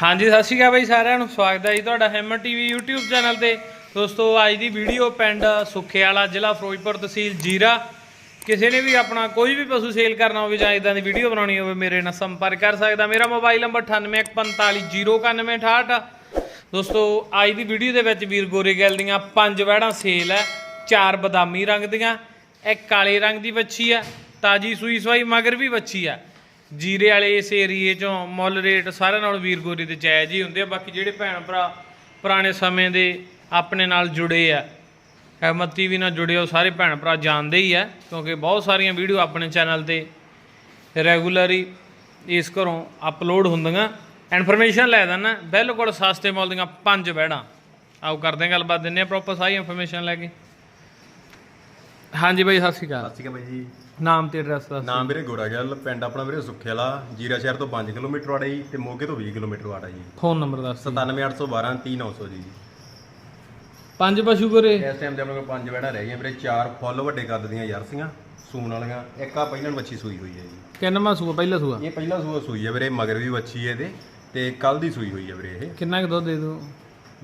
ਹਾਂਜੀ, ਸਤਿ ਸ਼੍ਰੀ ਅਕਾਲ ਬਾਈ ਸਾਰਿਆਂ ਨੂੰ। ਸਵਾਗਤ ਹੈ ਜੀ ਤੁਹਾਡਾ ਹੈਮਰ ਟੀਵੀ YouTube ਚੈਨਲ ਤੇ। ਦੋਸਤੋ, ਅੱਜ ਦੀ ਵੀਡੀਓ ਪਿੰਡ ਸੁੱਖੇ ਵਾਲਾ ਜ਼ਿਲ੍ਹਾ ਫਿਰੋਜ਼ਪੁਰ ਤਹਿਸੀਲ ਜੀਰਾ। ਕਿਸੇ ਨੇ ਵੀ ਆਪਣਾ ਕੋਈ ਵੀ ਪਸ਼ੂ ਸੇਲ ਕਰਨਾ ਹੋਵੇ ਜਾਂ ਇਦਾਂ ਦੀ ਵੀਡੀਓ ਬਣਾਉਣੀ ਹੋਵੇ, ਮੇਰੇ ਨਾਲ ਸੰਪਰਕ ਕਰ ਸਕਦਾ। ਮੇਰਾ ਮੋਬਾਈਲ ਨੰਬਰ 9815409168 ਦੋਸਤੋ, ਅੱਜ ਦੀ ਵੀਡੀਓ ਦੇ ਵਿੱਚ ਵੀਰ ਗੋਰੇ ਗੈਲ ਦੀਆਂ ਪੰਜ ਵਹਿੜਾਂ ਸੇਲ ਹੈ। ਚਾਰ ਬਦਾਮੀ ਰੰਗ ਦੀਆਂ, ਇੱਕ ਕਾਲੇ ਰੰਗ ਦੀ ਵੱਛੀ ਆ ਤਾਜੀ ਸੂਈ ਸਵਾਈ ਮਗਰ ਵੀ ਵੱਛੀ ਆ ਜੀਰੇ ਵਾਲੇ ਇਸ ਏਰੀਏ ਚੋਂ ਮੁੱਲ ਰੇਟ ਸਾਰਿਆਂ ਨਾਲੋਂ ਵੀਰ ਗੋਰੀ ਦੇ ਜਾਇਜ਼ ਹੀ ਹੁੰਦੇ ਆ। ਬਾਕੀ ਜਿਹੜੇ ਭੈਣ ਭਰਾ ਪੁਰਾਣੇ ਸਮੇਂ ਦੇ ਆਪਣੇ ਨਾਲ ਜੁੜੇ ਆ, ਅਹਿਮਦ ਟੀਵੀ ਨਾਲ ਜੁੜੇ ਹੋ ਸਾਰੇ ਭੈਣ ਭਰਾ ਜਾਣਦੇ ਹੀ ਆ, ਕਿਉਂਕਿ ਬਹੁਤ ਸਾਰੀਆਂ ਵੀਡੀਓ ਆਪਣੇ ਚੈਨਲ ਤੇ ਰੈਗੂਲਰੀ ਇਸ ਘਰੋਂ ਅਪਲੋਡ ਹੁੰਦੀਆਂ। ਇਨਫੋਰਮੇਸ਼ਨ ਲੈ ਦਿੰਦਾ, ਬਿਲਕੁਲ ਸਸਤੇ ਮੁੱਲ ਦੀਆਂ ਪੰਜ ਬੈੜਾਂ। ਆਓ ਕਰਦੇ ਹਾਂ ਗੱਲਬਾਤ ਦਿੰਨੇ ਆ ਪ੍ਰੋਪਰ ਸਾਰੀ ਇਨਫੋਰਮੇਸ਼ਨ ਲੈ ਕੇ। ਹਾਂਜੀ ਬਾਈ ਸਤਿ ਸ਼੍ਰੀ ਅਕਾਲ। ਸਤਿ ਸ਼੍ਰੀ ਅਕਾਲ ਬਾਈ ਜੀ। ਨਾਮ ਤੇ ਐਡਰੈਸ ਦੱਸ ਨਾਮ ਵੀਰੇ ਗੋਰਾ ਗੱਲ ਪਿੰਡ ਆਪਣਾ ਵੀਰੇ ਸੁੱਖੇ ਵਾਲਾ ਜੀਰਾ ਸ਼ਹਿਰ ਤੋਂ 5 ਕਿਲੋਮੀਟਰ ਆੜਾ ਜੀ ਤੇ ਮੋਗੇ ਤੋਂ 20 ਕਿਲੋਮੀਟਰ ਆੜਾ ਜੀ। ਫੋਨ ਨੰਬਰ ਦੱਸ 97812 3900 ਜੀ। ਪੰਜ ਪਸ਼ੂ ਗੋਰੇ ਇਸ ਟਾਈਮ ਤੇ ਆਪਣੇ ਕੋਲ ਪੰਜ ਵੈੜਾਂ ਰਹਿ ਗਈਆਂ ਵੀਰੇ ਚਾਰ ਫੁੱਲ ਵੱਡੇ ਕੱਦ ਦੀਆਂ ਜਰਸੀਆਂ ਸੂਣ ਵਾਲੀਆਂ ਇੱਕ ਆ ਪਹਿਲਾਂ ਵੱਛੀ ਸੂਈ ਹੋਈ ਹੈ ਜੀ। ਕਿੰਨਵਾਂ ਸੂਆ ਪਹਿਲਾ ਸੂਆ? ਇਹ ਪਹਿਲਾਂ ਸੂਆ ਸੂਈ ਹੈ ਵੀਰੇ ਮਗਰ ਵੀ ਵੱਛੀ ਹੈ ਇਹਦੇ ਤੇ ਕੱਲ ਦੀ ਸੂਈ ਹੋਈ ਹੈ ਵੀਰੇ ਇਹ। ਕਿੰਨਾ ਕੁ ਦੁੱਧ ਦੇ ਦੂ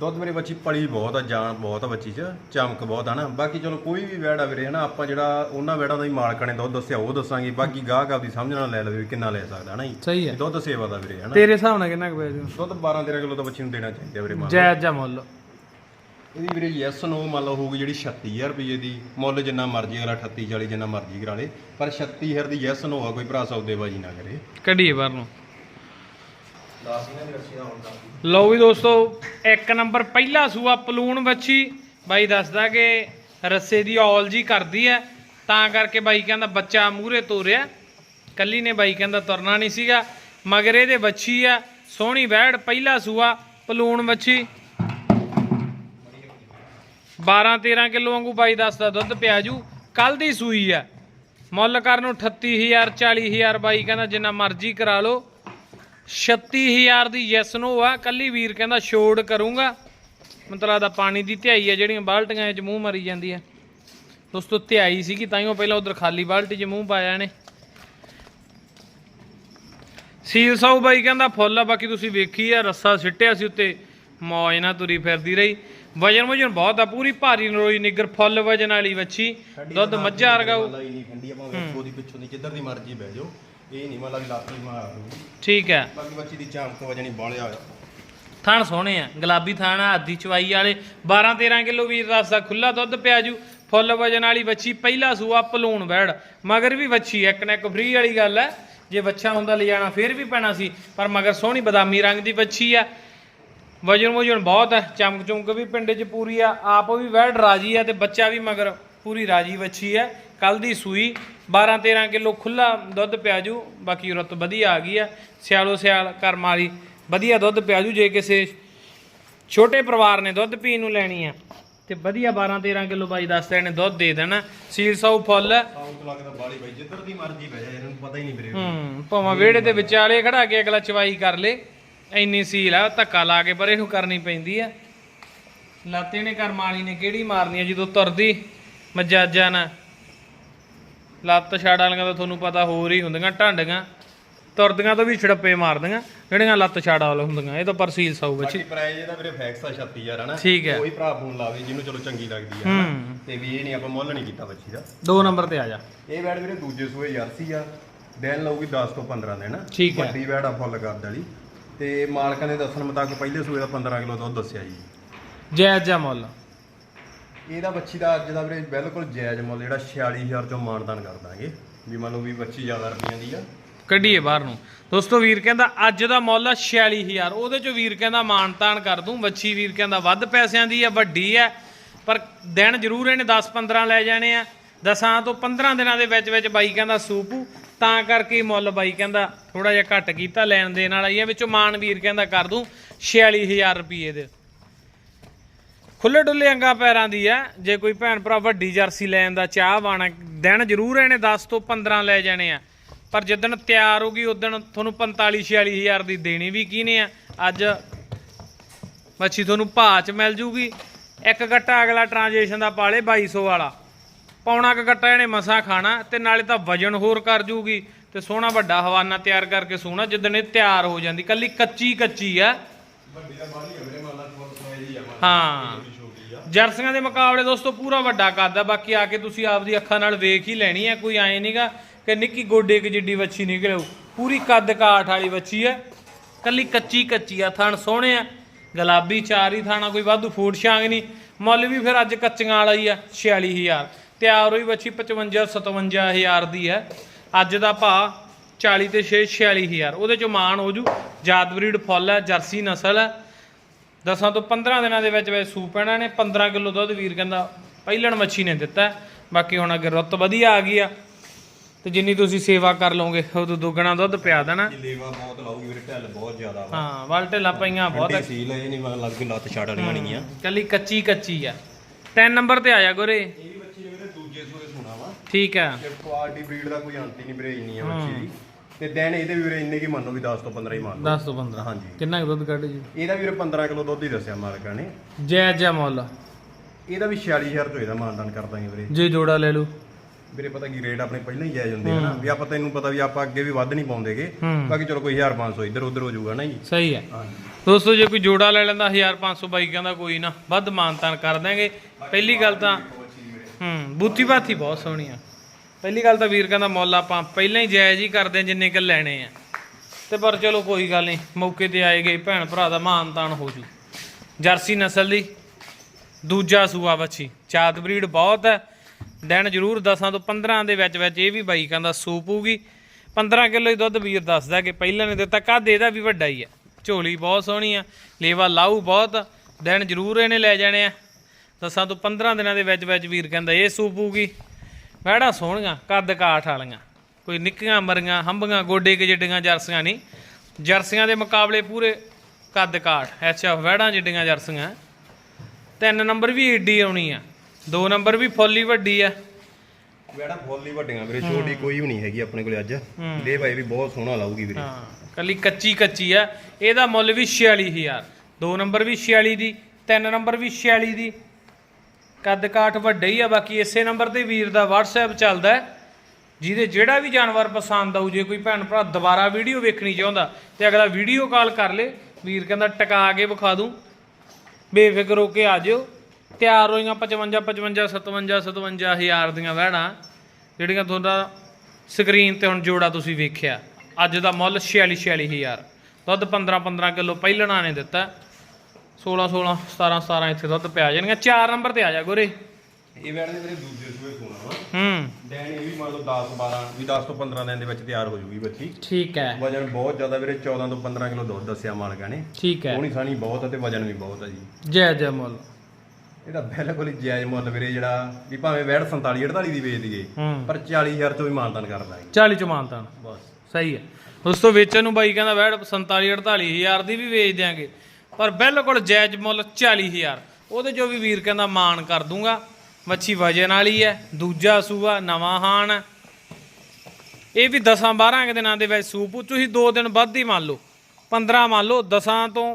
ਦੁੱਧ ਵੀਰੇ ਵੱਛੀ ਪਲੀ ਬਹੁਤ ਆ ਜਾਨ ਬਹੁਤ ਆ ਵੱਛੀ 'ਚ ਚਮਕ ਬਹੁਤ ਆ ਨਾ। ਬਾਕੀ ਚਲੋ ਕੋਈ ਵੀ ਵੈੜ ਆ ਵੀਰੇ ਹਨਾ ਆਪਾਂ ਜਿਹੜਾ ਉਹਨਾਂ ਵੈੜਾਂ ਦਾ ਹੀ ਮਾਲਕਾਂ ਨੇ ਦੁੱਧ ਦੱਸਿਆ ਉਹ ਦੱਸਾਂਗੇ। ਬਾਕੀ ਗਾਹਕ ਆਪਦੀ ਸਮਝ ਨਾਲ ਲੈ ਲਵੇ ਵੀ ਕਿੰਨਾ ਲੈ ਸਕਦਾ ਹਨਾ ਜੀ। ਸਹੀ ਹੈ। ਦੁੱਧ ਸੇਵਾ ਦਾ ਵੀਰੇ ਹਨਾ। ਤੇਰੇ ਹਿਸਾਬ ਨਾਲ ਕਿੰਨਾ ਕੁ ਪੈ ਜੂ ਦੁੱਧ 12 13 ਕਿਲੋ ਤਾਂ ਬੱਚੀ ਨੂੰ ਦੇਣਾ ਚਾਹੀਦਾ ਵੀਰੇ ਮਾਲ। ਜਾਇਜ਼ ਜਾਂ ਮੁੱਲ। ਇਹਦੀ ਵੀਰੇ ਯੈਸ ਨੋ ਮੰਨ ਲਓ ਹੋਊਗੀ ਜਿਹੜੀ 36000 ਰੁਪਏ ਦੀ ਮੁੱਲ ਜਿੰਨਾ ਮਰਜ਼ੀ ਅਗਲਾ 38 40 ਜਿੰਨਾ ਮਰਜ਼ੀ ਕਰਾ ਲੇ। ਪਰ 36000 ਦੀ ਯੈਸ ਨੋ ਆ ਕੋਈ ਭਰਾ ਸੌਦੇਬਾਜ਼ੀ ਨਾ ਕਰੇ। ਕੱਢੀਏ ਬਾਹਰ ਨੂੰ। ਦੱਸ ਇਹਨਾਂ ਦੀ ਰੱਸੀ ਦਾ ਹੁੰਦਾ ਲਓ ਵੀ ਦੋਸਤੋ, ਇੱਕ ਨੰਬਰ ਪਹਿਲਾ ਸੂਆ ਪਲੂਣ ਬੱਚੀ ਬਾਈ ਦੱਸਦਾ ਕਿ ਰੱਸੇ ਦੀ ਔਲ ਜੀ ਕਰਦੀ ਹੈ ਤਾਂ ਕਰਕੇ ਬਾਈ ਕਹਿੰਦਾ ਬੱਚਾ ਮੂਹਰੇ ਤੋਰਿਆ। ਕੱਲੀ ਨੇ ਬਾਈ ਕਹਿੰਦਾ ਤੁਰਨਾ ਨਹੀਂ ਸੀਗਾ। ਮਗਰ ਇਹਦੇ ਬੱਚੀ ਆ। ਸੋਹਣੀ ਵਹਿੜ ਪਹਿਲਾ ਸੂਆ ਪਲੂਣ ਬੱਚੀ 12 13 ਕਿਲੋ ਵਾਂਗੂ ਬਾਈ ਦੱਸਦਾ ਦੁੱਧ ਪਿਆਜੂ। ਕੱਲ ਦੀ ਸੂਈ ਆ। ਮੁੱਲ ਕਰਨ ਨੂੰ 38000 40000 ਬਾਈ ਕਹਿੰਦਾ ਜਿੰਨਾ ਮਰਜ਼ੀ ਕਰਾ ਲਓ। 36000 ਦੀ ਯੈਸ ਨੋ ਆ। ਕੱਲੀ ਵੀਰ ਕਹਿੰਦਾ ਛੋੜ ਕਰੂੰਗਾ। ਮਤਲਬ ਦਾ ਪਾਣੀ ਦੀ ਧਿਆਈ ਆ ਜਿਹੜੀਆਂ ਬਾਲਟੀਆਂ 'ਚ ਮੂੰਹ ਮਰੀ ਜਾਂਦੀ ਆ। ਦੋਸਤੋ ਧਿਆਈ ਸੀਗੀ ਤਾਂ ਹੀ ਉਹ ਪਹਿਲਾਂ ਉਧਰ ਖਾਲੀ ਬਾਲਟੀ 'ਚ ਮੂੰਹ ਪਾਇਆ ਨੇ ਸੀਲ ਸਾਊ ਬਾਈ ਕਹਿੰਦਾ ਫੁੱਲ ਆ ਬਾਕੀ ਤੁਸੀਂ ਵੇਖੀ ਆ ਰੱਸਾ ਸਿੱਟਿਆ ਸੀ ਉੱਤੇ। ਮੌਜ ਨਾਲ ਤੁਰੀ ਫਿਰਦੀ ਰਹੀ। ਵਜਨ ਵਜਨ ਬਹੁਤ ਆ ਪੂਰੀ ਭਾਰੀ ਨਰੋਈ ਨਿੱਗਰ ਫੁੱਲ ਵਜਨ ਵਾਲੀ ਵੱਛੀ। ਦੁੱਧ ਮੱਝਾਂ ਵਰਗਾ ਹੋਊ। ਹੀ ਨਹੀਂ ਠੰਡੀ ਆਪਾਂ ਵੇਖੋ ਦੀ ਪਿੱਛੋਂ ਦੀ ਜਿੱਧਰ ਦੀ ਮਰਜ਼ੀ ਬਹਿ ਜਾਓ। ਇਹ ਨਹੀਂ ਮਤਲਬ ਲਾਤੀ ਮਾਰ ਦੂਗੀ ਠੀਕ ਹੈ। ਬਾਕੀ ਬੱਚੀ ਦੀ ਚਮਕ ਵਜਣੀ ਬਾਲਿਆ ਹੋਇਆ। ਥਣ ਸੋਹਣੇ ਆ ਗੁਲਾਬੀ ਥਣ ਆ ਆਦੀ ਚਵਾਈ ਵਾਲੇ। 12 13 ਕਿਲੋ ਵੀਰ ਰਸ ਦਾ ਖੁੱਲਾ ਦੁੱਧ ਪਿਆਜੂ ਫੁੱਲ ਵਜਨ ਵਾਲੀ ਬੱਚੀ ਪਹਿਲਾ ਸੂਆ ਪਲੂਣ ਬੈੜ। ਮਗਰ ਵੀ ਬੱਚੀ ਇੱਕ ਨਾ ਇੱਕ ਫਰੀ ਵਾਲੀ ਗੱਲ ਹੈ। ਜੇ ਬੱਚਾ ਹੁੰਦਾ ਲਿਜਾਣਾ ਫੇਰ ਵੀ ਪੈਣਾ ਸੀ। ਪਰ ਮਗਰ ਸੋਹਣੀ ਬਦਾਮੀ ਰੰਗ ਦੀ ਬੱਚੀ ਆ। ਵਜਨ ਵਜਨ ਬਹੁਤ ਹੈ। ਚਮਕ ਚੁਮਕ ਵੀ ਪਿੰਡ 'ਚ ਪੂਰੀ ਆ। ਆਪ ਵੀ ਵੈੜ ਰਾਜੀ ਆ ਤੇ ਬੱਚਾ ਵੀ ਮਗਰ। ਪੂਰੀ ਰਾਜੀ ਬੱਚੀ ਆ ਕੱਲ ਦੀ ਸੂਈ 12 13 ਕਿਲੋ ਖੁੱਲਾ ਦੁੱਧ ਪਿਆਜੂ ਬਾਕੀ ਰੁੱਤ ਵਧੀਆ ਆ ਗਈ ਆ ਸਿਆਲੋ ਸਿਆਲ ਕਰਮ ਵਾਲੀ ਵਧੀਆ ਦੁੱਧ ਪਿਆਜੂ ਜੇ। ਕਿਸੇ ਛੋਟੇ ਪਰਿਵਾਰ ਨੇ ਦੁੱਧ ਪੀਣ ਨੂੰ ਲੈਣੀ ਆ ਤੇ ਵਧੀਆ 12 13 ਕਿਲੋ ਬਾਈ ਦੱਸਦੇ ਨੇ ਦੁੱਧ ਦੇ ਦੇਣਾ। ਸੀਲ ਸੌ ਫੁੱਲ। ਹੈ ਜਾ ਇਹਨੂੰ ਹੀ ਹੂੰ ਭਾਵੇਂ ਵਿਹੜੇ ਦੇ ਵਿਚਾਲੇ ਖੜਾ ਕੇ ਅਗਲਾ ਚਵਾਈ ਕਰ ਲੇ। ਇੰਨੀ ਸੀਲ ਆ ਧੱਕਾ ਲਾ ਕੇ ਪਰੇ ਨੂੰ ਕਰਨੀ ਪੈਂਦੀ ਆ। ਲਾਤੇ ਨੇ ਕਰਮ ਵਾਲੀ ਨੇ ਕਿਹੜੀ ਮਾਰਨੀ ਆ? ਜਦੋਂ ਤੁਰਦੀ ਮਜਾਜਾ ਨਾ। ਲੱਤ ਛਾੜ ਵਾਲੀਆਂ ਤਾਂ ਤੁਹਾਨੂੰ ਪਤਾ ਹੋਰ ਹੀ ਹੁੰਦੀਆਂ ਢਾਂਡੀਆਂ। ਤੁਰਦੀਆਂ ਤੋਂ ਵੀ ਛੜੱਪੇ ਮਾਰਦੀਆਂ ਜਿਹੜੀਆਂ ਲੱਤ ਛਾੜ ਵਾਲ ਹੁੰਦੀਆਂ ਇਹ ਤਾਂ ਪਰਸੀਲ ਸੌ ਬੱਚੀ ਬਾਕੀ ਪ੍ਰਾਈਜ਼ ਇਹਦਾ ਵੀਰੇ ਫੈਕਸ ਆ 36000 ਹਨਾ ਠੀਕ ਹੈ। ਕੋਈ ਭਰਾ ਫੋਨ ਲਾਵੇ ਜਿਹਨੂੰ ਚਲੋ ਚੰਗੀ ਲੱਗਦੀ ਆ ਹਨਾ ਤੇ ਵੀ ਇਹ ਨਹੀਂ ਆਪਾਂ ਮੁੱਲ ਨਹੀਂ ਕੀਤਾ ਬੱਚੀ ਦਾ। ਦੋ ਨੰਬਰ ਤੇ ਆ ਜਾ। ਇਹ ਵੈੜ ਵੀਰੇ ਦੂਜੇ ਸੂਏ ਜਰਸੀ ਆ। ਦਿਨ ਲਊਗੀ 10 ਤੋਂ 15 ਦਿਨ। ਠੀਕ ਹੈ। ਵੱਡੀ ਵੈੜ ਆ ਫੁੱਲ ਕਰਦ ਵਾਲੀ। ਤੇ ਮਾਲਕਾਂ ਦੇ ਦੱਸਣ ਮੁਤਾਬਕ ਪਹਿਲੇ ਸੂਏ ਦਾ 15 ਕਿਲੋ ਦੁੱਧ ਦੱਸਿਆ ਜੀ। ਜਾਇਜ਼ ਜਾ ਮੁੱਲ। ਇਹਦਾ ਬੱਚੀ ਦਾ ਅੱਜ ਦਾ ਵੀਰੇ ਬਿਲਕੁਲ ਜਾਇਜ਼ ਮੁੱਲ, ਜਿਹੜਾ 46000 ਚੋਂ ਮਾਨਦਾਨ ਕਰ ਦਾਂਗੇ ਵੀ ਮੰਨ ਲਓ ਵੀ ਬੱਚੀ ਜ਼ਿਆਦਾ ਰੁਪਈਆਂ ਦੀ ਆ। ਕੱਢੀਏ ਬਾਹਰ ਨੂੰ। ਦੋਸਤੋ ਵੀਰ ਕਹਿੰਦਾ, ਅੱਜ ਦਾ ਮੁੱਲ ਆ 46000 ਉਹਦੇ ਚੋਂ ਵੀਰ ਕਹਿੰਦਾ, ਮਾਨਤਾਨ ਕਰ ਦੂੰ। ਬੱਚੀ ਵੀਰ ਕਹਿੰਦਾ, ਵੱਧ ਪੈਸਿਆਂ ਦੀ ਆ, ਵੱਡੀ ਆ। ਪਰ ਦਿਨ ਜ਼ਰੂਰ ਇਹਨੇ 10 15 ਲੈ ਜਾਣੇ ਆ। ਦਸਾਂ ਤੋਂ 15 ਦਿਨਾਂ ਦੇ ਵਿੱਚ ਵਿੱਚ ਬਾਈ ਕਹਿੰਦਾ, ਸੂਪੂ। ਤਾਂ ਕਰਕੇ ਮੁੱਲ ਬਾਈ ਕਹਿੰਦਾ ਥੋੜਾ ਜਿਹਾ ਘੱਟ ਕੀਤਾ ਲੈਣ ਦੇਣ ਵਾਲਾ ਹੀ ਆ। ਵਿੱਚੋਂ ਮਾਨ ਵੀਰ ਕਹਿੰਦਾ, ਕਰ ਦੂੰ 46000 ਰੁਪਏ ਦੇ। ਖੁੱਲੇ ਡੁੱਲੇ ਅੰਗਾ ਪੈਰਾਂ ਦੀ ਆ ਜੇ ਕੋਈ ਭੈਣ ਭਰਾ ਵੱਡੀ ਜਰਸੀ ਲੈਣ ਦਾ ਚਾਹ ਬਾਣਾ ਦਿਨ ਜ਼ਰੂਰ ਇਹਨੇ 10 ਤੋਂ 15 ਲੈ ਜਾਣੇ ਆ। ਪਰ ਜਿੱਦਣ ਤਿਆਰ ਹੋਗੀ ਉਦਣ ਤੁਹਾਨੂੰ 45 46 ਹਜ਼ਾਰ ਦੀ ਦੇਣੀ ਵੀ ਕਿਹਨੇ ਆ। ਅੱਜ ਮੱਛੀ ਤੁਹਾਨੂੰ ਭਾਅ ਚ ਮਿਲ ਜੂਗੀ। ਇੱਕ ਗੱਟਾ ਅਗਲਾ ਟ੍ਰਾਂਜੈਕਸ਼ਨ ਦਾ ਪਾਲੇ 2200 ਵਾਲਾ। ਪੌਣਾ ਕੁ ਗੱਟਾ ਇਹਨੇ ਮਸਾ ਖਾਣਾ ਤੇ ਨਾਲੇ ਤਾਂ ਵਜਨ ਹੋਰ ਕਰ ਜੂਗੀ। ਤੇ ਸੋਹਣਾ ਵੱਡਾ ਹਵਾਨਾ ਤਿਆਰ ਕਰਕੇ ਸੋਹਣਾ ਜਿੱਦਣ ਇਹ ਤਿਆਰ ਹੋ ਜਾਂਦੀ। ਕੱਲੀ ਕੱਚੀ ਕੱਚੀ ਆ। ਹੈ। ਜਰਸੀਆਂ ਦੇ ਮੁਕਾਬਲੇ ਦੋਸਤੋ ਪੂਰਾ ਵੱਡਾ ਕੱਦ ਆ, ਬਾਕੀ ਆ ਕੇ ਤੁਸੀਂ ਆਪਦੀ ਅੱਖਾਂ ਨਾਲ ਵੇਖ ਹੀ ਲੈਣੀ ਹੈ ਕੋਈ ਐ ਨਹੀਂਗਾ ਕਿ ਨਿੱਕੀ ਗੋਡੇ ਕਿ ਜਿੱਡੀ ਵੱਛੀ ਨਿਕਲੇ ਪੂਰੀ ਕੱਦ ਕਾਠ ਵਾਲੀ ਵੱਛੀ ਹੈ ਕੱਲੀ ਕੱਚੀ ਕੱਚੀ ਆ, ਥਣ ਸੋਹਣੇ ਆ, ਗੁਲਾਬੀ ਚਾਰ ਹੀ ਥਾਣਾ, ਕੋਈ ਵਾਧੂ ਫੂਡ ਛਾਂਗ ਨਹੀਂ ਮੁੱਲ ਵੀ ਫਿਰ ਅੱਜ ਕੱਚੀਆਂ ਵਾਲਾ ਹੀ ਆ 46000 ਤਿਆਰ ਹੋਈ ਵੱਛੀ 55 57000 ਦੀ ਹੈ ਅੱਜ ਦਾ ਭਾ 40 ਤੇ 6 46000 ਉਹਦੇ ਚੋਂ ਮਾਨ ਹੋ ਜੂ, ਜਾਤ ਫੁੱਲ ਹੈ ਜਰਸੀ ਨਸਲ ਹੈ ਦਸਾਂ ਤੋਂ 15 ਦਿਨਾਂ ਦੇ ਵਿੱਚ ਵਿੱਚ ਸੂਪ ਇਹਨਾਂ ਨੇ 15 ਕਿਲੋ ਦੁੱਧ ਵੀਰ ਕਹਿੰਦਾ ਪਹਿਲਣ ਮੱਛੀ ਨੇ ਦਿੱਤਾ ਬਾਕੀ ਹੁਣ ਅੱਗੇ ਰੁੱਤ ਵਧੀਆ ਆ ਗਈ ਆ ਤੇ ਜਿੰਨੀ ਤੁਸੀਂ ਸੇਵਾ ਕਰ ਲਓਗੇ ਉਦੋਂ ਦੁੱਗਣਾ ਦੁੱਧ ਪਿਆ ਦੇਣਾ। ਲੇਵਾ ਬਹੁਤ ਲਾਉਗੀ ਵੀਰੇ ਢੱਲ ਬਹੁਤ ਜ਼ਿਆਦਾ ਵਾ। ਹਾਂ ਵੱਲ ਢਿੱਲਾ ਪਈਆਂ ਬਹੁਤ ਸੀਲ ਹੈ ਇਹ ਨਹੀਂ ਮਨ ਲੱਗ ਕੇ ਲੱਤ ਛਾੜ ਵਾਲੀਆਂ ਨਹੀਂ ਆ। ਕੱਲੀ ਕੱਚੀ ਕੱਚੀ ਆ। 3 ਨੰਬਰ ਤੇ ਆਇਆ ਗੋਰੇ। ਇਹ ਬੱਚੀ ਨੇ ਵੀਰੇ ਦੂਜੇ ਸੂਏ ਸੁਣਾ ਵਾ। ਠੀਕ ਆ। ਤੇ ਕੁਆਲਿਟੀ ਬਰੀਡ ਦਾ ਕੋਈ ਅੰਤ ਹੀ ਨਹੀਂ ਵੀਰੇ ਇੰਨੀ ਆ ਬੱਚੀ ਦੀ। ਤੇ ਦਿਨ ਇਹਦੇ ਵੀਰੇ ਇੰਨੇ ਕੀ ਮੰਨੋ ਵੀ 10 ਤੋਂ 15 ਹੀ ਮੰਨ ਲਓ। 10 ਤੋਂ 15 ਹਾਂਜੀ। ਕਿੰਨਾ ਕੁ ਦੁੱਧ ਕੱਢ ਜੀ? ਇਹਦਾ ਵੀਰੇ 15 ਕਿਲੋ ਦੁੱਧ ਹੀ ਦੱਸਿਆ ਮਾਲਕਾਂ ਨੇ। ਜੈ ਜੈ ਮੁੱਲ। ਇਹਦਾ ਵੀ 46000 ਤੋਂ ਇਹਦਾ ਮਾਨਦਾਨ ਕਰ ਦਾਂਗੇ ਵੀਰੇ। ਜੇ ਜੋੜਾ ਲੈ ਲਓ। ਵੀਰੇ ਪਤਾ ਕੀ ਰੇਟ ਆਪਣੇ ਪਹਿਲਾਂ ਹੀ ਜਾਇਜ਼ ਹੁੰਦੇ ਆ ਨਾ। ਵੀ ਆਪਾਂ ਤੈਨੂੰ ਪਤਾ ਵੀ ਆਪਾਂ ਅੱਗੇ ਵੀ ਵੱਧ ਨਹੀਂ ਪਾਉਂਦੇਗੇ ਬਾਕੀ ਚਲੋ ਕੋਈ 1500 ਇੱਧਰ ਉੱਧਰ ਹੋ ਜਾਊਗਾ ਨਾ ਜੀ। ਸਹੀ ਹੈ। ਦੋਸਤੋ ਜੇ ਕੋਈ ਜੋੜਾ ਲੈ ਲੈਂਦਾ 1500 ਬਾਈ ਕਹਿੰਦਾ ਕੋਈ ਨਾ। ਵੱਧ ਮਾਨਤਾਨ ਕਰ ਦਾਂਗੇ ਪਹਿਲੀ ਗੱਲ ਤਾਂ ਹੂੰ ਬੂਤੀ ਬਾਤੀ ਬਹੁਤ ਸੋਹਣੀ ਆ। ਪਹਿਲੀ ਗੱਲ ਤਾਂ ਵੀਰ ਕਹਿੰਦਾ ਮੁੱਲ ਆਪਾਂ ਪਹਿਲਾਂ ਹੀ ਜਾਇਜ਼ ਹੀ ਕਰਦੇ ਹਾਂ ਜਿੰਨੇ ਕਿ ਲੈਣੇ ਆ। ਤੇ ਪਰ ਚਲੋ ਕੋਈ ਗੱਲ ਨਹੀਂ, ਮੌਕੇ ਤੇ ਆਏ ਗਏ ਭੈਣ ਭਰਾ ਦਾ ਮਾਨ ਤਾਨ ਹੋ ਜੂ। ਜਰਸੀ ਨਸਲ ਦੀ, ਦੂਜਾ ਸੂਆ ਵੱਛੀ। ਚਾਤ ਬਰੀਡ ਬਹੁਤ ਹੈ। ਦਿਨ ਜ਼ਰੂਰ 10 ਤੋਂ 15 ਦੇ ਵਿੱਚ ਵਿੱਚ ਇਹ ਵੀ ਬਾਈ ਕਹਿੰਦਾ ਸੂਪੂਗੀ 15 ਕਿਲੋ ਹੀ ਦੁੱਧ ਵੀਰ ਦੱਸਦਾ ਕਿ ਪਹਿਲਾਂ ਨੇ ਦਿੱਤਾ, ਕੱਦ ਇਹਦਾ ਵੀ ਵੱਡਾ ਹੀ ਆ। ਝੋਲੀ ਬਹੁਤ ਸੋਹਣੀ ਆ, ਲੇਵਾ ਲਾਊ ਬਹੁਤ ਦਿਨ ਜ਼ਰੂਰ ਇਹਨੇ ਲੈ ਜਾਣੇ ਆ। 10 ਤੋਂ 15 ਦਿਨਾਂ ਦੇ ਵਿੱਚ ਵਿੱਚ ਵੀਰ ਕਹਿੰਦਾ ਇਹ ਸੂਪੂਗੀ ਵਹਿੜਾ ਸੋਹਣੀਆਂ ਕੱਦ ਕਾਠ ਵਾਲੀਆਂ। ਕੋਈ ਨਿੱਕੀਆਂ ਮਰੀਆਂ ਹੰਬੀਆਂ ਗੋਡੇ ਕਿ ਜਿੱਡੀਆਂ ਜਰਸੀਆਂ ਨਹੀਂ। ਜਰਸੀਆਂ ਦੇ ਮੁਕਾਬਲੇ ਪੂਰੇ ਕੱਦ ਕਾਠ ਅੱਛਾ ਵਹਿੜਾਂ ਜਿੱਡੀਆਂ ਜਰਸੀਆਂ। ਤਿੰਨ ਨੰਬਰ ਵੀ ਏਡੀ ਆਉਣੀ ਆ ਦੋ ਨੰਬਰ ਵੀ ਫੁੱਲੀ ਵੱਡੀ ਆ। ਮੈਡਮ ਫੁੱਲ ਵੱਡੀਆਂ ਵੀਰੇ ਛੋਟੀ ਕੋਈ ਵੀ ਨਹੀਂ ਹੈਗੀ ਆਪਣੇ ਕੋਲੇ ਅੱਜ। ਲੈ ਭਾਈ ਵੀ ਬਹੁਤ ਸੋਹਣਾ ਲਾਊਗੀ ਵੀਰੇ। ਹਾਂ ਕੱਲੀ ਕੱਚੀ ਕੱਚੀ ਆ। ਇਹਦਾ ਮੁੱਲ ਵੀ 46000 ਦੋ ਨੰਬਰ ਵੀ 46 ਦੀ ਤਿੰਨ ਨੰਬਰ ਵੀ 46 ਦੀ। ਕੱਦ ਕਾਠ ਵੱਡਾ ਹੀ ਆ, ਬਾਕੀ ਇਸੇ ਨੰਬਰ ਤੇ ਵੀਰ ਦਾ WhatsApp ਚੱਲਦਾ ਜਿਹਦੇ ਜਿਹੜਾ ਵੀ ਜਾਨਵਰ ਪਸੰਦ ਆਊ, ਜੇ ਕੋਈ ਭੈਣ ਭਰਾ ਦੁਬਾਰਾ ਵੀਡੀਓ ਵੇਖਣੀ ਚਾਹੁੰਦਾ ਤੇ ਅਗਲਾ ਵੀਡੀਓ ਕਾਲ ਕਰ ਲੇ। ਵੀਰ ਕਹਿੰਦਾ ਟਕਾ ਕੇ ਵਿਖਾ ਦੂੰ। ਬੇਫਿਕਰ ਹੋ ਕੇ ਆ ਜਿਓ। ਤਿਆਰ ਹੋਈਆਂ 55 55 57 57 ਹਜ਼ਾਰ ਦੀਆਂ ਵਹਿਣਾ ਜਿਹੜੀਆਂ ਤੁਹਾਡਾ ਸਕਰੀਨ ਤੇ ਹੁਣ ਜੋੜਾ ਤੁਸੀਂ ਵੇਖਿਆ। ਅੱਜ ਦਾ ਮੁੱਲ 46 46 ਹਜ਼ਾਰ। ਦੁੱਧ 15 15 ਕਿਲੋ ਪਹਿਲਣਾ ਨੇ ਦਿੱਤਾ। 16 16 17 17 ਇੱਥੇ ਦੁੱਧ ਪਿਆ ਜਾਣਗੇ। 4 ਨੰਬਰ ਤੇ ਆ ਜਾ ਗੋਰੇ। ਇਹ ਮੈਡਮ ਵੀਰੇ ਦੂਜੇ ਸੂਏ ਸੋਣਾ ਵਾ। ਹੂੰ। ਦਿਨ ਇਹ ਵੀ ਮੰਨ ਲਓ 10 12 ਵੀ 10 ਤੋਂ 15 ਦਿਨ ਦੇ ਵਿੱਚ ਤਿਆਰ ਹੋ ਜੂਗੀ ਬੱਚੀ। ਠੀਕ ਹੈ। ਵਜਨ ਬਹੁਤ ਜ਼ਿਆਦਾ ਵੀਰੇ 14 ਤੋਂ 15 ਕਿਲੋ ਦੁੱਧ ਦੱਸਿਆ ਮਾਲਕਾਂ ਨੇ। ਠੀਕ ਹੈ। ਸੋਹਣੀ ਸਾਣੀ ਬਹੁਤ ਹੈ ਤੇ ਵਜਨ ਵੀ ਬਹੁਤ ਹੈ ਜੀ। ਜੈ ਜੈ ਮੁੱਲ। ਇਹਦਾ ਬਿਲਕੁਲ ਜਾਇਜ਼ ਮੁੱਲ ਵੀਰੇ ਜਿਹੜਾ ਵੀ ਭਾਵੇਂ ਵੈੜ 47 48 ਦੀ ਵੇਚ ਦਈਏ ਪਰ 40000 ਤੋਂ ਵੀ ਮਾਨਦਾਨ ਕਰ ਦਾਂਗੇ 40 ਚ ਮਾਨਤਾਨ। ਬਸ। ਸਹੀ ਹੈ। ਦੋਸਤੋ ਵੇਚਣ ਨੂੰ ਬਾਈ ਕਹਿੰਦਾ ਵੈੜ 47 48 ਹਜ਼ਾਰ ਦੀ ਵੀ ਵੇਚ ਦਿਆਂਗੇ। ਪਰ ਬਿਲਕੁਲ ਜਾਇਜ਼ ਮੁੱਲ 40 ਹਜ਼ਾਰ। ਉਹਦੇ ਜੋ ਵੀ ਵੀਰ ਕਹਿੰਦਾ ਮਾਨ ਕਰ ਦੂੰਗਾ। ਮੱਛੀ ਵਜਨ ਵਾਲੀ ਹੈ, ਦੂਜਾ ਸੂਆ, ਨਵਾਂ ਹਾਨ ਹੈ। ਇਹ ਵੀ 10 12 ਦਿਨਾਂ ਦੇ ਵਿੱਚ ਸੂਪੂ ਤੁਸੀਂ 2 ਦਿਨ ਵੱਧ ਹੀ ਮੰਨ ਲਓ। 15 ਮੰਨ ਲਓ 10 ਤੋਂ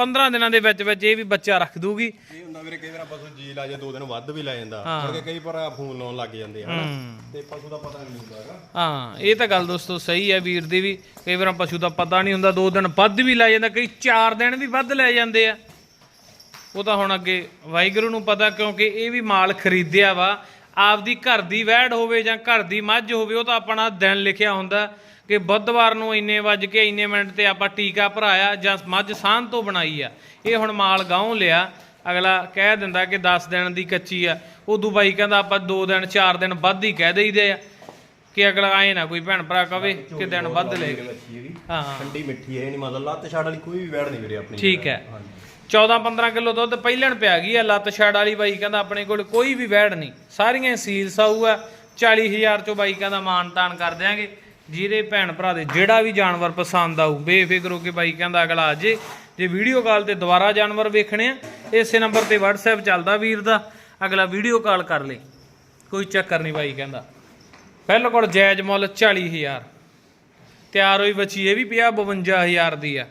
15 ਦਿਨਾਂ ਦੇ ਵਿੱਚ ਵਿੱਚ ਇਹ ਵੀ ਬੱਚਾ ਰੱਖ ਦੂਗੀ। ਇਹ ਹੁੰਦਾ ਵੀਰੇ ਕਈ ਵਾਰ ਪਸ਼ੂ ਜੀ ਲਾ ਜਾ ਦੋ ਦਿਨ ਵੱਧ ਵੀ ਲੈ ਜਾਂਦਾ। ਹਾਂ। ਕਰਕੇ ਕਈ ਵਾਰ ਫੋਨ ਲਾਉਣ ਲੱਗ ਜਾਂਦੇ ਆ ਤੇ ਪਸ਼ੂ ਦਾ ਪਤਾ ਨਹੀਂ ਹੁੰਦਾ ਹੈਗਾ। ਹਾਂ ਇਹ ਤਾਂ ਗੱਲ ਦੋਸਤੋ ਸਹੀ ਹੈ ਵੀਰ ਦੀ ਵੀ ਕਈ ਵਾਰ ਪਸ਼ੂ ਦਾ ਪਤਾ ਨਹੀਂ ਹੁੰਦਾ ਦੋ ਦਿਨ ਵੱਧ ਵੀ ਲੈ ਜਾਂਦਾ ਕਈ 4 ਦਿਨ ਵੀ ਵੱਧ ਲੈ ਜਾਂਦੇ ਆ। ਉਹ ਤਾਂ ਹੁਣ ਅੱਗੇ ਵਾਹਿਗੁਰੂ ਨੂੰ ਪਤਾ ਕਿਉਂਕਿ ਇਹ ਵੀ ਮਾਲ ਖਰੀਦਿਆ ਵਾ। ਆਪਦੀ ਘਰ ਦੀ ਵਹਿੜ ਹੋਵੇ ਜਾਂ ਘਰ ਦੀ ਮੱਝ ਹੋਵੇ ਉਹ ਤਾਂ ਆਪਣਾ ਦਿਨ ਲਿਖਿਆ ਹੁੰਦਾ। ਕਿ ਬੁੱਧਵਾਰ ਨੂੰ ਇੰਨੇ ਵੱਜ ਕੇ ਇੰਨੇ ਮਿੰਟ ਤੇ ਆਪਾਂ ਟੀਕਾ ਭਰਾਇਆ ਜਾਂ ਮੱਝ ਸਾਂਝ ਤੋਂ ਬਣਾਈ ਆ। ਇਹ ਹੁਣ ਮਾਲ ਗਾਉਂ ਲਿਆ। ਅਗਲਾ ਕਹਿ ਦਿੰਦਾ ਕਿ 10 ਦਿਨ ਦੀ ਕੱਚੀ ਆ। ਉਦੋਂ ਬਾਈ ਕਹਿੰਦਾ ਆਪਾਂ 2 ਦਿਨ 4 ਦਿਨ ਵੱਧ ਹੀ ਕਹਿ ਦੇਈਦੇ ਆ ਕਿ ਅਗਲਾ ਆਏ ਨਾ ਕੋਈ ਭੈਣ ਭਰਾ ਕਵੇ ਕਿ ਦਿਨ ਵੱਧ ਲੈ ਗਏ ਹਾਂ। ਠੰਡੀ ਮਿੱਠੀ ਹੈ ਨਹੀਂ ਮਤਲਬ ਲੱਤ ਛਾੜ ਵਾਲੀ ਕੋਈ ਵੀ ਵੈੜ ਨਹੀਂ ਵੀਰੇ ਆਪਣੀ। ਠੀਕ ਹੈ। ਹਾਂਜੀ। 14 15 ਕਿਲੋ ਦੁੱਧ ਪਹਿਲਣ ਪਿਆ ਗਈ ਆ ਲੱਤ ਛੜ ਵਾਲੀ ਬਾਈ ਕਹਿੰਦਾ ਆਪਣੇ ਕੋਲ ਕੋਈ ਵੀ ਵੈੜ ਨਹੀਂ ਸਾਰੀਆਂ ਸੀਲ ਸਾਊ ਆ 40000 ਚੋਂ ਬਾਈ ਕਹਿੰਦਾ ਮਾਨ ਤਾਨ ਕਰ ਦਿਆਂਗੇ। ਜਿਹਦੇ ਭੈਣ ਭਰਾ ਦੇ ਜਿਹੜਾ ਵੀ ਜਾਨਵਰ ਪਸੰਦ ਆਊ, ਬੇਫਿਕਰ ਹੋ ਕੇ ਬਾਈ ਕਹਿੰਦਾ ਅਗਲਾ ਆ ਜੇ ਜੇ ਵੀਡੀਓ ਕਾਲ ਤੇ ਦੁਬਾਰਾ ਜਾਨਵਰ ਵੇਖਣੇ ਆ, ਇਸੇ ਨੰਬਰ ਤੇ WhatsApp ਚੱਲਦਾ ਵੀਰ ਦਾ, ਅਗਲਾ ਵੀਡੀਓ ਕਾਲ ਕਰ ਲੇ। ਕੋਈ ਚੱਕਰ ਨਹੀਂ ਬਾਈ ਕਹਿੰਦਾ। ਬਿਲਕੁਲ ਜਾਇਜ਼ ਮੁੱਲ 40000 ਤਿਆਰ ਹੋਈ ਬੱਚੀ, ਇਹ ਵੀ ਪਿਆ 52000 ਦੀ ਆ।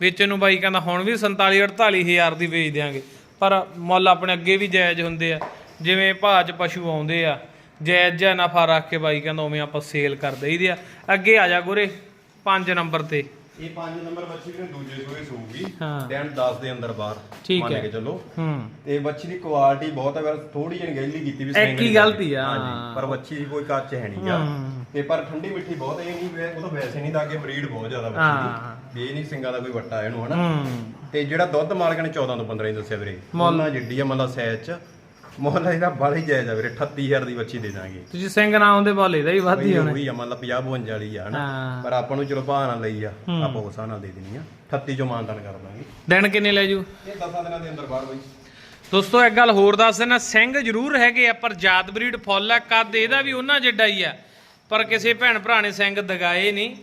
ਵੇਚਣ ਨੂੰ ਬਾਈ ਕਹਿੰਦਾ, ਹੁਣ ਵੀ 47 48000 ਦੀ ਵੇਚ ਦਿਆਂਗੇ। ਪਰ ਮੁੱਲ ਆਪਣੇ ਅੱਗੇ ਵੀ ਜਾਇਜ਼ ਹੁੰਦੇ ਆ। ਜਿਵੇਂ ਭਾਅ 'ਚ ਪਸ਼ੂ ਆਉਂਦੇ ਆ ਜਾਇਜ਼ ਜਿਹਾ ਨਫਾ ਰੱਖ ਕੇ ਬਾਈ ਕਹਿੰਦਾ ਉਵੇਂ ਆਪਾਂ ਸੇਲ ਕਰ ਦਈਦੇ ਆ ਅੱਗੇ ਆ ਜਾ ਗੁਰੇ 5 ਨੰਬਰ ਤੇ ਇਹ 5 ਨੰਬਰ ਬੱਚੀ ਵੀ ਦੂਜੇ ਸੂਏ ਸੂਗੀ। ਦਿਨ 10 ਦੇ ਅੰਦਰ ਬਾਹਰ ਠੀਕ ਮੰਨ ਹੈ। ਕੇ ਚੱਲੋ ਹੂੰ ਤੇ ਬੱਚੀ ਦੀ ਕੁਆਲਿਟੀ ਬਹੁਤ ਹੈ ਬਸ ਥੋੜੀ ਜਿਹੀ ਗੈਲੀ ਕੀਤੀ ਵੀ ਇੱਕ ਹੀ ਨਹੀਂ ਗਲਤੀ ਆ। ਹਾਂਜੀ, ਪਰ ਬੱਚੀ ਦੀ ਕੋਈ ਕੱਚ ਹੈ ਨਹੀਂਗਾ ਹੂੰ। ਤੇ ਪਰ ਠੰਡੀ ਮਿੱਠੀ ਬਹੁਤ ਹੈ ਇਹ ਨਹੀਂ ਉਹ ਤਾਂ ਵੈਸੇ ਨਹੀਂ ਤਾਂ ਅੱਗੇ ਬਰੀਡ ਬਹੁਤ ਜ਼ਿਆਦਾ। ਬੱਚੀ ਦੀ ਇਹ ਨਹੀਂ ਸਿੰਘਾਂ ਦਾ ਕੋਈ ਵੱਟਾ ਇਹਨੂੰ ਹਨਾ ਤੇ ਜਿਹੜਾ ਦੁੱਧ ਮਾਲਕ ਨੇ 14 ਤੋਂ 15 ਹੀ ਦੱਸਿਆ ਵੀਰੇ ਮੁੱਲ? ਮੁੱਲ ਜਿੱਡੀ ਆ ਮਤਲਬ ਸਾਈਜ਼ ਚ ਮੁੱਲ ਇਹਦਾ ਹੀ ਜਾਇਜ਼ ਆ ਵੀਰੇ 38000 ਦੀ ਬੱਚੀ ਦੇ ਦਾਂਗੇ। ਤੁਸੀਂ ਸਿੰਘ ਨਾ ਆਉਂਦੇ ਬਾਲੇ ਦਾ ਹੀ ਵੱਧ ਹੋਣਾ। ਉਹੀ ਆ ਮਤਲਬ 50 52 ਵਾਲੀ ਆ ਹਨਾ? ਹਾਂ। ਪਰ ਆਪਾਂ ਨੂੰ ਚਲੋ ਭਾਅ ਨਾਲ ਲਈ ਆ ਆਪਾਂ ਉਸ ਨਾਲ ਦੇ ਦੇਣੀ ਆ। 38 ਚੋਂ ਮਾਨਦਾਨ ਕਰ ਦਾਂਗੇ। ਦਿਨ ਕਿੰਨੇ ਲੈ ਜੂ? ਇਹ 10 ਦਿਨਾਂ ਦੇ ਅੰਦਰ ਬਾਹਰ ਬਈ। ਦੋਸਤੋ ਇੱਕ ਗੱਲ ਹੋਰ ਦੱਸ ਦੇਣਾ ਸਿੰਘ ਜ਼ਰੂਰ ਹੈਗੇ ਆ ਪਰ ਜਾਤ ਬਰੀਡ ਫੁੱਲ ਆ ਕੱਦ ਇਹਦਾ ਵੀ ਉਹਨਾਂ ਜਿੱਡਾ ਹੀ ਆ। ਪਰ ਕਿਸੇ ਭੈਣ ਭਰਾ ਨੇ ਸਿੰਘ ਦਗਾਏ ਨਹੀਂ।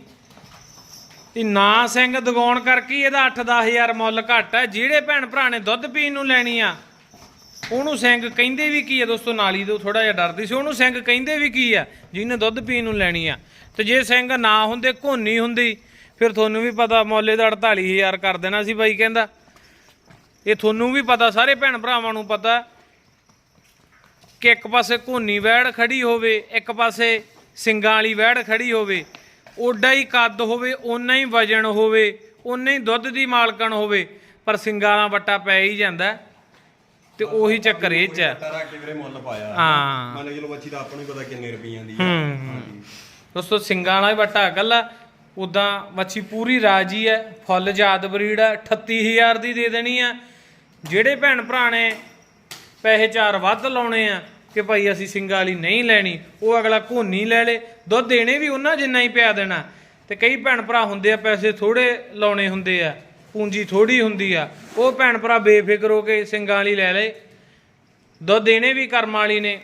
ਤੇ ਨਾ ਸਿੰਘ ਦਗਾਉਣ ਕਰਕੇ ਇਹਦਾ 8-10000 ਮੁੱਲ ਘੱਟ ਹੈ ਜਿਹੜੇ ਭੈਣ ਭਰਾ ਨੇ ਦੁੱਧ ਪੀਣ ਨੂੰ ਲੈਣੀ ਆ ਉਹਨੂੰ ਸਿੰਘ ਕਹਿੰਦੇ ਵੀ ਕੀ ਆ ਦੋਸਤੋ, ਨਾਲੀ ਤੋਂ ਥੋੜਾ ਜਿਹਾ ਡਰਦੀ ਸੀ। ਉਹਨੂੰ ਸਿੰਘ ਕਹਿੰਦੇ ਵੀ ਕੀ ਆ, ਜਿਹਨੇ ਦੁੱਧ ਪੀਣ ਨੂੰ ਲੈਣੀ ਆ। ਤੇ ਜੇ ਸਿੰਘ ਨਾ ਹੁੰਦੇ, ਘੋਨੀ ਹੁੰਦੀ, ਫਿਰ ਤੁਹਾਨੂੰ ਵੀ ਪਤਾ ਮੌਲੇ ਦਾ 48000 ਕਰ ਦੇਣਾ ਸੀ ਬਾਈ ਕਹਿੰਦਾ। ਇਹ ਤੁਹਾਨੂੰ ਵੀ ਪਤਾ, ਸਾਰੇ ਭੈਣ ਭਰਾਵਾਂ ਨੂੰ ਪਤਾ ਕਿ ਇੱਕ ਪਾਸੇ ਘੋਨੀ ਵੈੜ ਖੜੀ ਹੋਵੇ, ਇੱਕ ਪਾਸੇ ਸਿੰਗਾਂ ਵਾਲੀ ਵੈੜ ਖੜੀ ਹੋਵੇ। ਓਡਾ ਹੀ ਕੱਦ ਹੋਵੇ, ਓਨਾ ਹੀ ਵਜਨ ਹੋਵੇ, ਓਨਾ ਹੀ ਦੁੱਧ ਦੀ ਮਾਲਕਣ ਹੋਵੇ, ਪਰ ਸਿੰਗਾਂ ਵਾਲਾ ਵੱਟਾ ਪੈ ਹੀ ਜਾਂਦਾ। ਤੇ ਉਹੀ ਚੱਕਰ ਇਹ ਚ ਹੈ। ਤਾਰਾ ਕੇ ਵੀਰੇ ਮੁੱਲ ਪਾਇਆ। ਹਾਂ। ਮੰਨ ਕੇ ਚਲੋ ਬੱਚੀ ਦਾ ਆਪਾਂ ਨੂੰ ਵੀ ਪਤਾ ਕਿੰਨੇ ਰੁਪਈਆਂ ਦੀ ਆ। ਹੂੰ। ਦੋਸਤੋ ਸਿੰਗਾਂ ਵਾਲਾ ਹੀ ਵੱਟਾ ਇਕੱਲਾ ਉਦਾਂ ਮੱਛੀ ਪੂਰੀ ਰਾਜੀ ਹੈ। ਫੁੱਲ ਜਾਤ ਬਰੀਡ ਹੈ। 38000 ਦੀ ਦੇ ਦੇਣੀ ਆ। ਜਿਹੜੇ ਭੈਣ ਭਰਾ ਨੇ ਪੈਸੇ ਚਾਰ ਵੱਧ ਲਾਉਣੇ ਆ ਕਿ ਭਾਈ ਅਸੀਂ ਸਿੰਗਾਂ ਵਾਲੀ ਨਹੀਂ ਲੈਣੀ ਉਹ ਅਗਲਾ ਘੋਨੀ ਲੈ ਲੇ। ਦੁੱਧ ਦੇਣੇ ਵੀ ਉਹਨਾਂ ਜਿੰਨਾ ਹੀ ਪਿਆ ਦੇਣਾ। ਤੇ ਕਈ ਭੈਣ ਭਰਾ ਹੁੰਦੇ ਆ ਪੈਸੇ ਥੋੜੇ ਲਾਉਣੇ ਹੁੰਦੇ ਆ। ਪੂੰਜੀ ਥੋੜੀ ਹੁੰਦੀ ਆ। ਉਹ ਭੈਣ ਭਰਾ ਬੇਫਿਕਰ ਹੋ ਕੇ ਸਿੰਗਾਂ ਵਾਲੀ ਲੈ ਲੇ ਦੁੱਧ ਦੇਣੇ ਵੀ ਕਰਮ ਵਾਲੀ ਨੇ।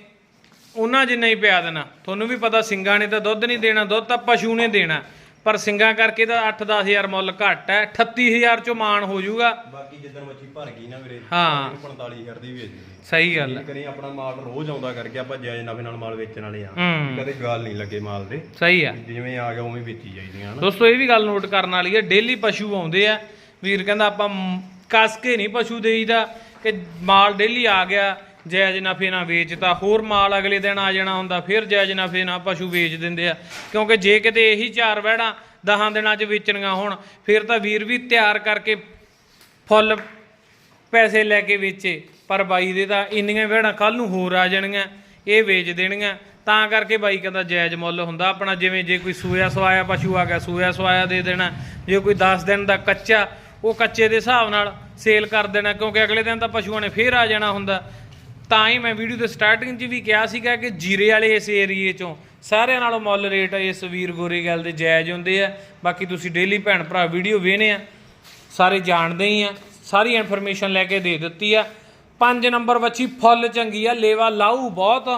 ਉਹਨਾਂ ਜਿੰਨਾ ਹੀ ਪਿਆ ਦੇਣਾ। ਤੁਹਾਨੂੰ ਵੀ ਪਤਾ ਸਿੰਘਾਂ ਨੇ ਤਾਂ ਦੁੱਧ ਨਹੀਂ ਦੇਣਾ ਦੁੱਧ ਤਾਂ ਪਸ਼ੂ ਨੇ ਦੇਣਾ। ਪਰ ਸਿੰਘਾਂ ਕਰਕੇ ਤਾਂ 8-10000 ਮੁੱਲ ਘੱਟ ਹੈ। 38000 ਚੋਂ ਮਾਨ ਹੋ ਜਾਊਗਾ। ਬਾਕੀ ਜਿੱਦਣ ਬੱਚੀ ਭਰ ਗਈ ਨਾ ਵੀਰੇ ਹਾਂ। 45000 ਦੀ ਵੇਚ ਦੇ ਸਹੀ ਗੱਲ ਹੈ। ਕਰੀ ਆਪਣਾ ਮਾਲ ਰੋਜ਼ ਆਉਂਦਾ ਕਰਕੇ ਆਪਾਂ ਜਾਇਜ਼ ਨਫੇ ਨਾਲ ਮਾਲ ਵੇਚਣ ਵਾਲੇ ਆ। ਕਦੇ ਗਾਲ ਨਹੀਂ ਲੱਗੇ ਮਾਲ ਦੇ। ਸਹੀ ਆ। ਜਿਵੇਂ ਆ ਗਿਆ ਉਵੇਂ ਵੇਚੀ ਜਾਈਦੀਆਂ ਹਨਾ। ਦੋਸਤੋ ਇਹ ਵੀ ਗੱਲ ਨੋਟ ਕਰਨ ਵਾਲੀ ਹੈ। ਡੇਲੀ ਪਸ਼ੂ ਆਉਂਦੇ ਆ। ਵੀਰ ਕਹਿੰਦਾ ਆਪਾਂ ਮ- ਕੱਸ ਕੇ ਨਹੀਂ ਪਸ਼ੂ ਦੇਈਦਾ ਕਿ ਮਾਲ ਡੇਲੀ ਆ ਗਿਆ, ਜਾਇਜ਼ ਨਫੇ ਨਾਲ ਵੇਚਤਾ, ਹੋਰ ਮਾਲ ਅਗਲੇ ਦਿਨ ਆ ਜਾਣਾ ਹੁੰਦਾ, ਫਿਰ ਜਾਇਜ਼ ਨਫੇ ਨਾਲ ਪਸ਼ੂ ਵੇਚ ਦਿੰਦੇ ਆ। ਕਿਉਂਕਿ ਜੇ ਕਿਤੇ ਇਹੀ ਚਾਰ ਵਹਿੜਾਂ ਦਹਾਂ ਦਿਨਾਂ 'ਚ ਵੇਚਣੀਆਂ ਹੋਣ, ਫਿਰ ਤਾਂ ਵੀਰ ਵੀ ਤਿਆਰ ਕਰਕੇ ਫੁੱਲ ਪੈਸੇ ਲੈ ਕੇ ਵੇਚੇ, ਪਰ ਬਾਈ ਦੇ ਤਾਂ ਇੰਨੀਆਂ ਵਹਿੜਾਂ ਕੱਲ ਨੂੰ ਹੋਰ ਆ ਜਾਣਗੀਆਂ ਇਹ ਵੇਚ ਦੇਣਗੀਆਂ ਤਾਂ ਕਰਕੇ ਬਾਈ ਕਹਿੰਦਾ ਜਾਇਜ਼ ਮੁੱਲ ਹੁੰਦਾ, ਆਪਣਾ ਜਿਵੇਂ ਜੇ ਕੋਈ ਸੂਇਆ ਸਵਾਇਆ ਪਸ਼ੂ ਆ ਗਿਆ ਸੂਆ ਸਵਾਇਆ ਦੇ ਦੇਣਾ, ਜੇ ਕੋਈ 10 ਦਿਨ ਦਾ ਕੱਚਾ ਉਹ ਕੱਚੇ ਦੇ ਹਿਸਾਬ ਨਾਲ ਸੇਲ ਕਰ ਦੇਣਾ, ਕਿਉਂਕਿ ਅਗਲੇ ਦਿਨ ਤਾਂ ਪਸ਼ੂਆਂ ਨੇ ਫੇਰ ਆ ਜਾਣਾ ਹੁੰਦਾ। ਤਾਂ ਹੀ ਮੈਂ ਵੀਡੀਓ ਦੇ ਸਟਾਰਟਿੰਗ 'ਚ ਵੀ ਕਿਹਾ ਸੀਗਾ ਕਿ ਜੀਰੇ ਵਾਲੇ ਇਸ ਏਰੀਏ 'ਚੋਂ ਸਾਰਿਆਂ ਨਾਲੋਂ ਮੁੱਲ ਰੇਟ ਇਸ ਵੀਰ ਗੋਰੇ ਗੱਲ ਦੇ ਜਾਇਜ਼ ਹੁੰਦੇ ਆ। ਬਾਕੀ ਤੁਸੀਂ ਡੇਲੀ ਭੈਣ ਭਰਾ ਵੀਡੀਓ ਵੇਖਦੇ ਆ, ਸਾਰੇ ਜਾਣਦੇ ਹੀ ਆ, ਸਾਰੀ ਇਨਫੋਰਮੇਸ਼ਨ ਲੈ ਕੇ ਦੇ ਦਿੱਤੀ ਆ। ਪੰਜ ਨੰਬਰ ਵੱਛੀ ਫੁੱਲ ਚੰਗੀ ਆ, ਲੇਵਾ ਲਾਊ ਬਹੁਤ।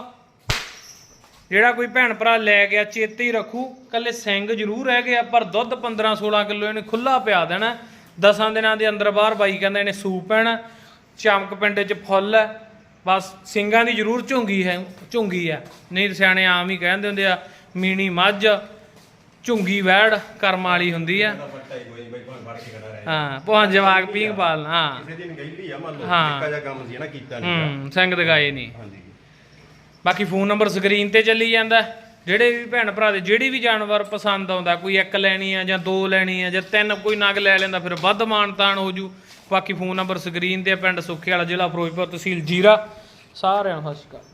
ਜਿਹੜਾ ਕੋਈ ਭੈਣ ਭਰਾ ਲੈ ਗਿਆ, ਚੇਤੇ ਹੀ ਰੱਖੂ ਕੱਲੇ ਸਿੰਘ ਜ਼ਰੂਰ ਰਹਿ ਗਏ ਆ, ਪਰ ਦੁੱਧ 15 16 ਕਿਲੋ ਇਹਨੇ ਖੁੱਲਾ ਪਿਆ ਦੇਣਾ। ਦਸਾਂ ਦਿਨਾਂ ਦੇ ਅੰਦਰ ਬਾਹਰ ਬਾਈ ਕਹਿੰਦਾ ਇਹਨੇ ਸੂਪ ਪੈਣਾ ਚਮਕ ਪਿੰਡ 'ਚ ਫੁੱਲ ਹੈ ਬਸ ਸਿੰਘਾਂ ਦੀ ਜ਼ਰੂਰ ਝੁੰਗੀ ਹੈ ਝੁੰਗੀ ਆ ਨਹੀਂ ਸਿਆਣੇ ਆਮ ਹੀ ਕਹਿੰਦੇ ਹੁੰਦੇ ਆ ਮੀਣੀ ਮੱਝ ਝੁੰਗੀ ਵੈੜ ਕਰਮ ਵਾਲੀ ਹੁੰਦੀ ਆ ਹੀ ਹਾਂ ਪਹੁੰਚ ਜਵਾਕ ਪੀਂਗ ਪਾਲ ਹਾਂ। ਕਿਸੇ ਦਿਨ ਗਈ ਆ ਮੰਨ ਲਓ ਹਾਂ। ਨਿੱਕਾ ਜਿਹਾ ਕੰਮ ਸੀ ਨਾ ਕੀਤਾ ਨਹੀਂ ਹੂੰ ਸਿੰਘ ਦਗਾਏ ਨਹੀਂ। ਬਾਕੀ ਫੋਨ ਨੰਬਰ ਸਕਰੀਨ ਤੇ ਚੱਲੀ ਜਾਂਦਾ। ਹੈ। ਜਿਹੜੇ ਵੀ ਭੈਣ ਭਰਾ ਦੇ ਜਿਹੜੀ ਵੀ ਜਾਨਵਰ ਪਸੰਦ ਆਉਂਦਾ ਕੋਈ ਇੱਕ ਲੈਣੀ ਆ ਜਾਂ ਦੋ ਲੈਣੀ ਆ ਜਾਂ ਤਿੰਨ ਕੋਈ ਨਗ ਲੈ ਲੈਂਦਾ ਫਿਰ ਵੱਧ ਮਾਨਤਾਨ ਹੋ ਜੂ। ਬਾਕੀ ਫੋਨ ਨੰਬਰ ਸਕਰੀਨ ਤੇ ਆ, ਪਿੰਡ ਸੁੱਖੇ ਵਾਲਾ ਜ਼ਿਲ੍ਹਾ ਫਿਰੋਜ਼ਪੁਰ ਤਹਿਸੀਲ ਜੀਰਾ। ਸਾਰਿਆਂ ਨੂੰ ਸਤਿ ਸ਼੍ਰੀ ਅਕਾਲ।